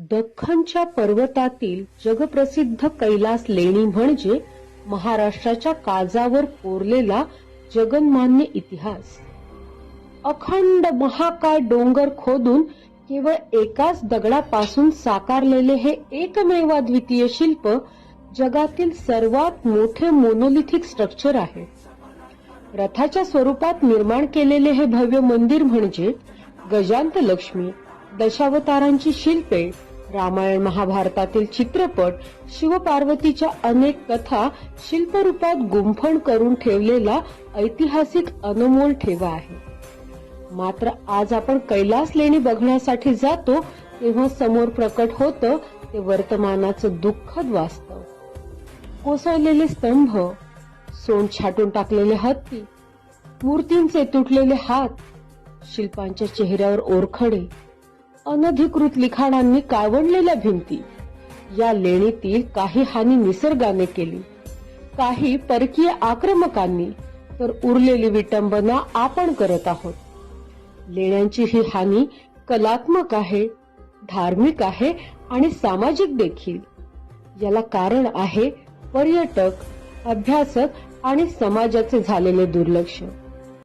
दख्खनच्या पर्वतातील जगप्रसिद्ध कैलास लेणी म्हणजे महाराष्ट्राच्या काजावर कोरलेला जगन्मान्य इतिहास. अखंड महाकाय डोंगर खोदून केवळ एकाच दगडापासून साकारलेले हे एकमेवाद्वितीय शिल्प जगातील सर्वात मोठे मोनोलिथिक स्ट्रक्चर आहे. रथाच्या स्वरूपात निर्माण केलेले हे भव्य मंदिर म्हणजे गजांत लक्ष्मी दशावतारांची शिल्पे रामायण महाभारतातील चित्रपट शिवपार्वतीच्या अनेक कथा शिल्परूपात गुंफण करून ठेवलेला ऐतिहासिक अनमोल ठेवा आहे. मात्र आज आपण कैलास लेणी बघण्यासाठी जातो तेव्हा समोर प्रकट होतं ते वर्तमानाचं दुःखद वास्तव. कोसळलेले स्तंभ सोन छाटून टाकलेले हत्ती मूर्तींचे तुटलेले हात शिल्पांच्या चेहऱ्यावर ओरखडे अनधिकृत लिखाणांनी कावडलेल्या भिंती. या लेणीतील काही हानी निसर्गाने केली. काही परकीय आक्रमकांनी तर उरलेली विटंबना आपण करत आहोत. लेण्यांची ही हानी कलात्मक आहे धार्मिक आहे आणि सामाजिक देखील. याला कारण आहे पर्यटक अभ्यासक आणि समाजाचे झालेले दुर्लक्ष.